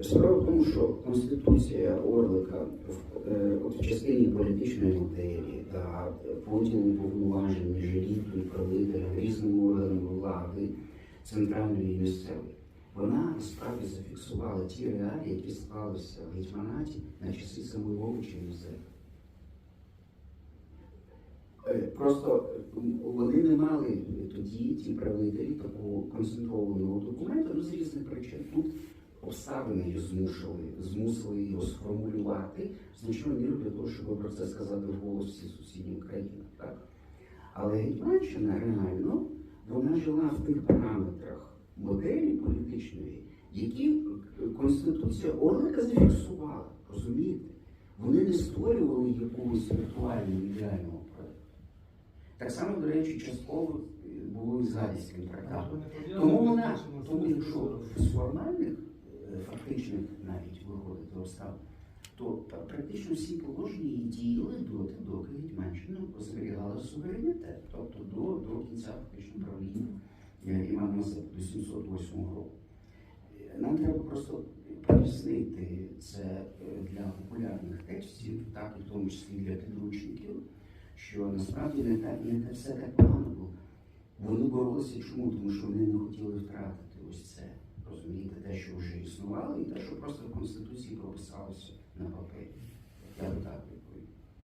Справа в тому, що Конституція Орлика в, е, частині політичної моделі та поділу повноважень між елітою, правителем, різними органами влади, центральної і місцевої, вона насправді зафіксувала ті реалії, які склалися в гетьманаті на часи Вовчої Музеї. Е, Просто вони не мали тоді ті правителі такого концентрованого документу ну, з різних причин. Обставини їх змушували, змусили його сформулювати значною мірою для того, щоб про це сказати вголос всі сусіднім країнам. Так? Але Гетьманщина реально вона жила в тих параметрах моделі політичної, які Конституція Орлика зафіксувала. Розумієте? Вони не створювали якогось віртуального ідеального проєкту. Так само, до речі, частково було і з трактатом. Тому вона, тому якщо з формальних, обставин, то практично всі положення діяли доти, доки Гетьманщина зберігала суверенітет, тобто до, до кінця фактично правління е, Івана Мазепи, до 708 року. Е, Нам треба просто пояснити це е, для популярних текстів, так і в тому числі для підручників, що насправді не так, не все так погано було. Вони боролися чому? Тому що вони не хотіли втратити ось це. Розумієте, те, що вже існувало, і те, що просто в Конституції прописалося на папері.